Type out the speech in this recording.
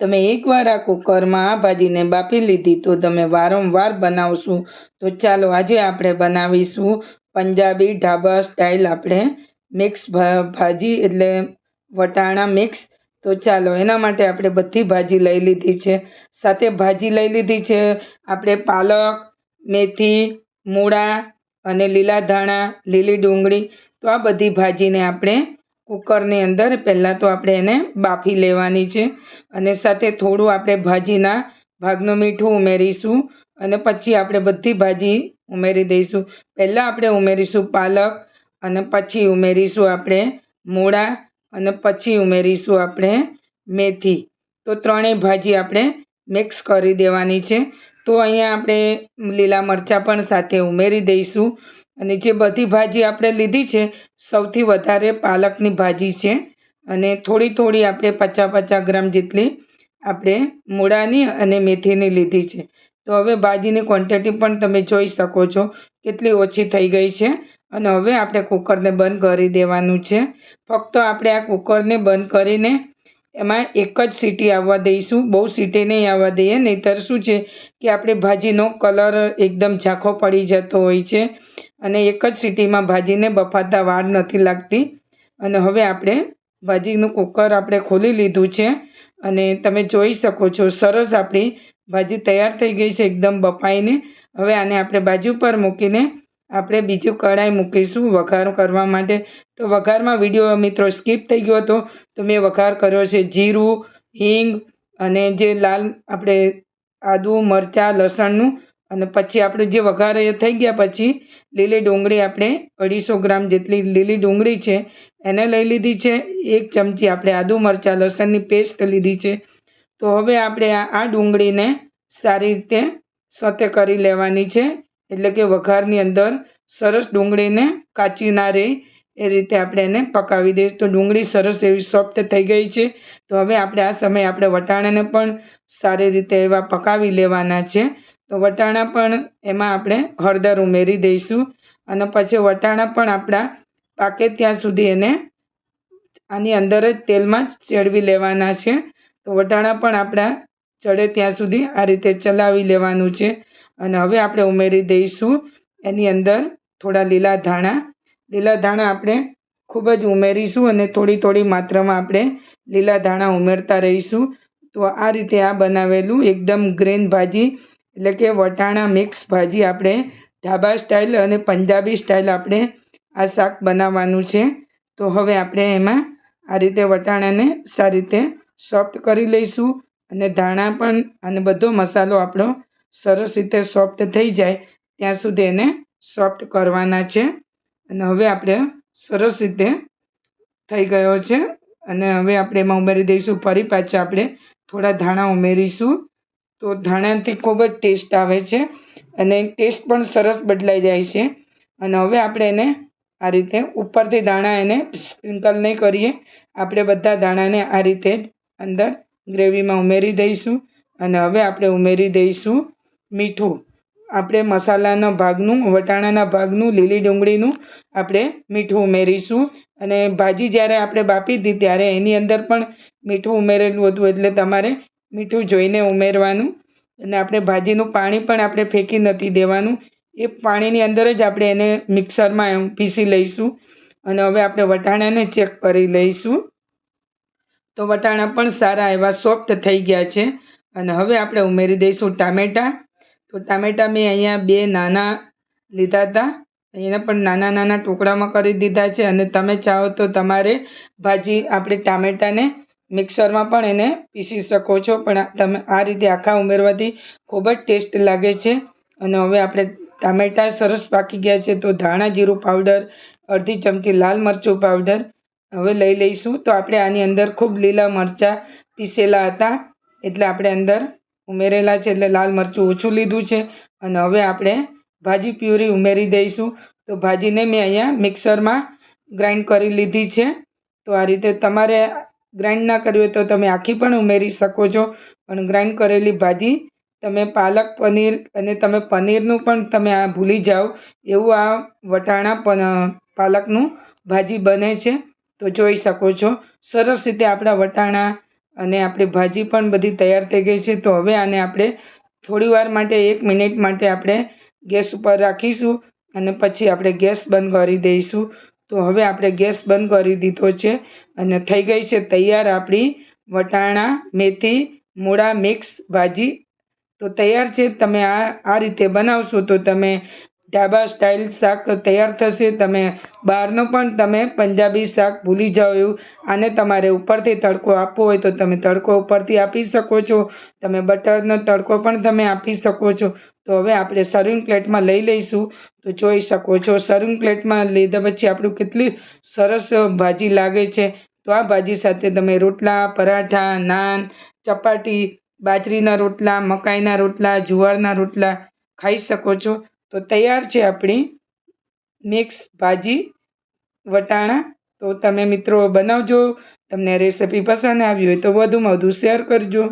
તમે એકવાર આ કુકરમાં આ ભાજીને બાફી લીધી તો તમે વારંવાર બનાવશું. તો ચાલો આજે આપણે બનાવીશું પંજાબી ઢાબા સ્ટાઇલ આપણે મિક્સ ભાજી એટલે વટાણા મિક્સ તો ચાલો એના માટે આપણે બધી ભાજી લઈ લીધી છે. સાથે ભાજી લઈ લીધી છે આપણે પાલક, મેથી, મૂળા અને લીલા ધાણા લીલી ડુંગળી. તો આ બધી ભાજીને આપણે કુકરની અંદર પહેલાં તો આપણે એને બાફી લેવાની છે અને સાથે થોડું આપણે ભાજીના ભાગનું મીઠું ઉમેરીશું અને પછી આપણે બધી ભાજી ઉમેરી દઈશું. પહેલાં આપણે ઉમેરીશું પાલક અને પછી ઉમેરીશું આપણે મૂળા અને પછી ઉમેરીશું આપણે મેથી. તો ત્રણેય ભાજી આપણે મિક્સ કરી દેવાની છે. તો અહીંયા આપણે લીલા મરચાં પણ સાથે ઉમેરી દઈશું. અને જે બધી ભાજી આપણે લીધી છે, સૌથી વધારે પાલકની ભાજી છે. અને થોડી થોડી આપણે પચાસ પચાસ ગ્રામ જેટલી આપણે મૂળાની અને મેથીની લીધી છે. તો હવે ભાજીની ક્વોન્ટિટી પણ તમે જોઈ શકો છો, કેટલી ઓછી થઈ ગઈ છે. અને હવે આપણે કુકરને બંધ કરી દેવાનું છે. ફક્ત આપણે આ કુકરને બંધ કરીને એમાં એક જ સીટી આવવા દઈશું. બહુ સીટી નહીં આવવા દઈએ, નહીંતર શું છે કે આપણે ભાજીનો કલર એકદમ ઝાંખો પડી જતો હોય છે. અને એક જ સીટીમાં ભાજીને બફાતા વાર નથી લાગતી. અને હવે આપણે ભાજીનું કુકર આપણે ખોલી લીધું છે અને તમે જોઈ શકો છો, સરસ આપણી ભાજી તૈયાર થઈ ગઈ છે એકદમ બફાઈને. હવે આને આપણે બાજુ પર મૂકીને આપણે બીજું કઢાઈ મૂકીશું વઘાર કરવા માટે. તો વઘારમાં વીડિયો મિત્રો સ્કીપ થઈ ગયો હતો, તો મેં વઘાર કર્યો છે જીરું, હિંગ અને જે લાલ આપણે આદું, મરચાં, લસણનું અને પછી આપણે જે વઘાર થઈ ગયા પછી, લીલી ડુંગળી આપણે અઢીસો ગ્રામ જેટલી લીલી ડુંગળી છે, એને લઈ લીધી છે, એક ચમચી આપણે આદુ મરચાં, લસણની પેસ્ટ લીધી છે. તો હવે આપણે આ ડુંગળીને સારી રીતે સોતે કરી લેવાની છે, એટલે કે વઘારની અંદર સરસ ડુંગળીને કાચી ના રહે, એ રીતે આપણે એને પકાવી દઈશું. તો ડુંગળી સરસ એવી સોફ્ટ થઈ ગઈ છે. તો હવે આપણે આ સમયે આપણે વટાણાને પણ સારી રીતે એવા પકાવી લેવાના છે. તો વટાણા પણ એમાં આપણે હળદર ઉમેરી દઈશું અને પછી વટાણા પણ આપણા પાકે ત્યાં સુધી એને આની અંદર જ તેલમાં ચડવી લેવાના છે. તો વટાણા પણ આપણા ચડે ત્યાં સુધી આ રીતે ચલાવી લેવાનું છે. અને હવે આપણે ઉમેરી દઈશું એની અંદર થોડા લીલા ધાણા. લીલા ધાણા આપણે ખૂબ જ ઉમેરીશું અને થોડી થોડી માત્રામાં આપણે લીલા ધાણા ઉમેરતા રહીશું. તો આ રીતે આ બનાવેલું એકદમ ગ્રીન ભાજી એટલે કે વટાણા મિક્સ ભાજી આપણે ઢાબા સ્ટાઇલ અને પંજાબી સ્ટાઇલ આપણે આ શાક બનાવવાનું છે. તો હવે આપણે એમાં આ રીતે વટાણાને સારી રીતે સોફ્ટ કરી લઈશું અને ધાણા પણ અને બધો મસાલો આપણો સરસ રીતે સોફ્ટ થઈ જાય ત્યાં સુધી એને સોફ્ટ કરવાના છે. અને હવે આપણે સરસ રીતે થઈ ગયો છે. અને હવે આપણે એમાં ઉમેરી દઈશું. ફરી પાછા આપણે થોડા ધાણા ઉમેરીશું. તો ધાણાથી ખૂબ જ ટેસ્ટ આવે છે અને ટેસ્ટ પણ સરસ બદલાઈ જાય છે. અને હવે આપણે એને આ રીતે ઉપરથી દાણા એને સ્પ્રિંકલ નહીં કરીએ. આપણે બધા દાણાને આ રીતે જ અંદર ગ્રેવીમાં ઉમેરી દઈશું. અને હવે આપણે ઉમેરી દઈશું મીઠું. આપણે મસાલાના ભાગનું, વટાણાના ભાગનું, લીલી ડુંગળીનું આપણે મીઠું ઉમેરીશું. અને ભાજી જ્યારે આપણે બાફી હતી ત્યારે એની અંદર પણ મીઠું ઉમેરેલું હતું એટલે તમારે મીઠું જોઈને ઉમેરવાનું અને આપણે ભાજીનું પાણી પણ આપણે ફેંકી નથી દેવાનું. એ પાણીની અંદર જ આપણે એને મિક્સરમાં પીસી લઈશું અને હવે આપણે વટાણાને ચેક કરી લઈશું. તો વટાણા પણ સારા એવા સોફ્ટ થઈ ગયા છે અને હવે આપણે ઉમેરી દઈશું ટામેટાં. તો ટામેટાં મેં અહીંયા બે નાના લીધા હતા. એને પણ નાના નાના ટુકડામાં કરી દીધા છે અને તમે ચાહો તો તમારે ભાજી આપણે ટામેટાને મિક્સરમાં પણ એને પીસી શકો છો. પણ તમે આ રીતે આખા ઉમેરવાથી ખૂબ જ ટેસ્ટ લાગે છે. અને હવે આપણે ટામેટાં સરસ પાકી ગયા છે તો ધાણા જીરું પાવડર, અડધી ચમચી લાલ મરચું પાવડર હવે લઈ લઈશું. તો આપણે આની અંદર ખૂબ લીલા મરચાં પીસેલા હતા. એટલે આપણે અંદર ઉમેરેલા છે એટલે લાલ મરચું ઓછું લીધું છે. અને હવે આપણે ભાજી પ્યુરી ઉમેરી દઈશું. તો ભાજીને મેં અહીંયા મિક્સરમાં ગ્રાઇન્ડ કરી લીધી છે. તો આ રીતે તમારે ગ્રાઇન્ડ ના કરવી હોય તો તમે આખી પણ ઉમેરી શકો છો. પણ ગ્રાઇન્ડ કરેલી ભાજી, તમે પાલક પનીર અને તમે પનીરનું પણ તમે આ ભૂલી જાઓ. એવું આ વટાણા પણ પાલકનું ભાજી બને છે. તો જોઈ શકો છો. સરસ રીતે આપણા વટાણા અને આપણી ભાજી પણ બધી તૈયાર થઈ ગઈ છે. તો હવે આને આપણે થોડી વાર માટે, એક મિનિટ માટે આપણે ગેસ ઉપર રાખીશું અને પછી આપણે ગેસ બંધ કરી દઈશું. તો હવે આપણે ગેસ બંધ કરી દીધો છે અને થઈ ગઈ છે તૈયાર આપણી વટાણા, મેથી, મૂળા, મિક્સ ભાજી. તો તૈયાર છે, તમે આ આ રીતે બનાવશો તો તમે ઢાબા સ્ટાઇલ શાક તૈયાર થશે. તમે બહારનો પણ તમે પંજાબી શાક ભૂલી જાઓ એવું. આને તમારે ઉપરથી તડકો આપવો હોય તો તમે તડકો ઉપરથી આપી શકો છો. તમે બટરનો તડકો પણ તમે આપી શકો છો. તો હવે આપણે સર્વિંગ પ્લેટમાં લઈ લઈશું. તો જોઈ શકો છો સર્વિંગ પ્લેટમાં લીધા પછી આપણું કેટલી સરસ ભાજી લાગે છે. તો આ ભાજી સાથે તમે રોટલા, પરાઠા, નાન, ચપાટી, બાજરીના રોટલા, મકાઈના રોટલા, જુવારના રોટલા ખાઈ શકો છો. તો તૈયાર છે આપણી મિક્સ ભાજી, વટાણા. તો તમે મિત્રો બનાવજો, તમને રેસીપી પસંદ આવી હોય તો વધુમાં વધુ શેર કરજો.